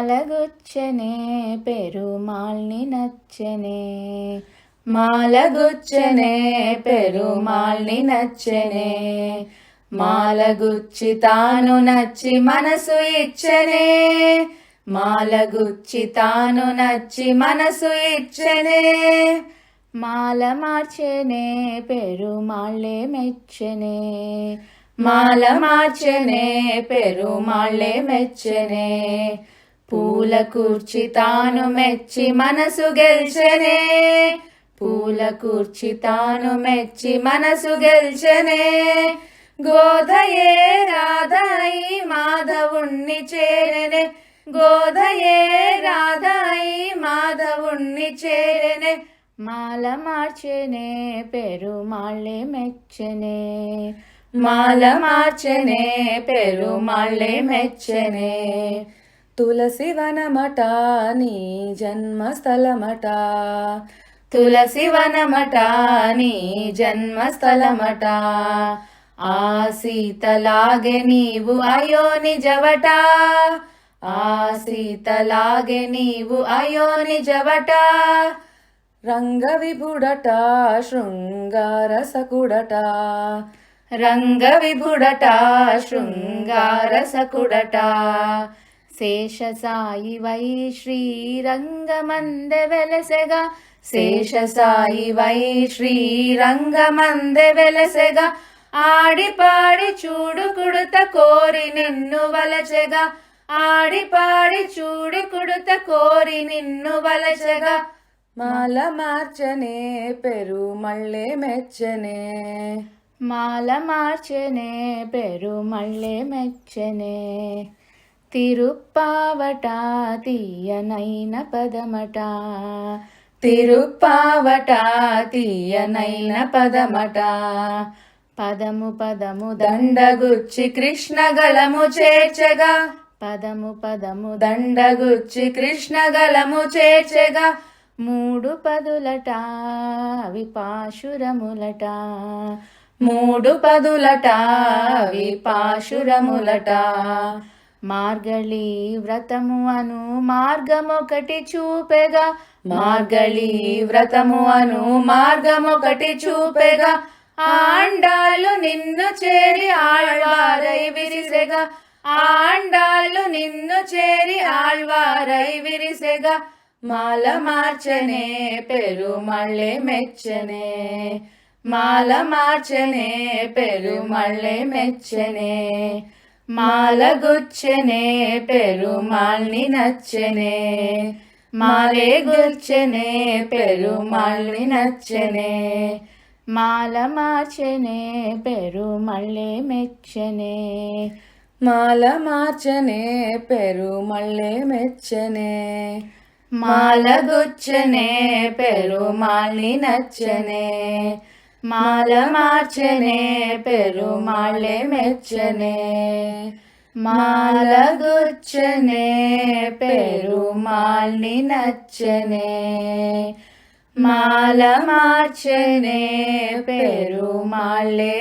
మాలగుచ్చనే పెరుమాల్ని నచ్చనే. మాలగుచ్చనే పెరుమాల్ని నచ్చనే. మాలగుచ్చి తాను నచ్చి మనసు ఇచ్చనే. మాలగుచ్చి తాను నచ్చి మనసు ఇచ్చనే. మాల మార్చనే పెరుమాళ్ళే మెచ్చనే. మాల మార్చనే పెరుమాళ్ళే మెచ్చనే. పూల కూర్చి తాను మెచ్చి మనసు గెల్చనే. పూల కూర్చి తాను మెచ్చి మనసు గెల్చనే. గోధయే రాధాయి మాధవుణ్ణి చేరనే. గోధయే రాధాయి మాధవుణ్ణి చేరనే. మాల మార్చెనే పెరుమాళ్ళే మెచ్చనే. మాల మార్చెనే పెరుమాళ్ళే మెచ్చనే. తులసి వనమట నీ జన్మస్థలమట. తులసి వనమట నీ జన్మస్థలమట. ఆ సీతలాగే నీవు అయో నిజవట. ఆ సీతలాగే నీవు అయో నిజవట. రంగ విభుడట శృంగార శృంగారసకుడట. శేషసాయి వై శ్రీరంగమందె వెలసెగా శేషసాయి వై శ్రీరంగమందె వెలసెగా ఆడి పాడి చూడు కుడుత కోరి నిన్ను వలచెగా. ఆడి పాడి చూడు కుడుత కోరి నిన్ను వలచెగా. మాల మార్చనే పెరు మళ్ళే మెచ్చనే. మాల మార్చనే పెరు మళ్ళే మెచ్చనే. తిరుప్పావట తీయనైన పదమట. తిరుప్పావట తీయనైన పదమట. పదము పదము దండగుచ్చి కృష్ణగలము చేర్చగా. పదము పదము దండగుచ్చి కృష్ణగలము చేర్చగా. మూడు పదులట విపాశురములట. మూడు పదులట విపాశురములట. పాశురములట మార్గళి వ్రతము అను మార్గమొకటి చూపెగా. మార్గళి వ్రతము అను మార్గమొకటి చూపెగా. ఆండాళ్ళు నిన్ను చేరి ఆళ్వారై విరిసెగా. ఆండాళ్ళు నిన్ను చేరి ఆళ్వారై విరిసెగా. మాల మార్చనే పెరుమళ్ళే మెచ్చనే. మాల మార్చనే పెరుమళ్ళే మెచ్చనే. మాల గుచ్చనే పెరుమాళ్ళని నచ్చనే. మాలే గుచ్చనే పెరుమాళ్ళని నచ్చనే. మాల మార్చనే పెరుమళ్ళే మెచ్చనే. మాల మార్చనే పెరుమళ్ళే మెచ్చనే. మాల గుచ్చనే పెరుమాళ్ళని నచ్చనే మాల మార్చనే పెరుమాళ్ళే మెచ్చనే. మాల గుచ్చనే పెరుమాళ్ళని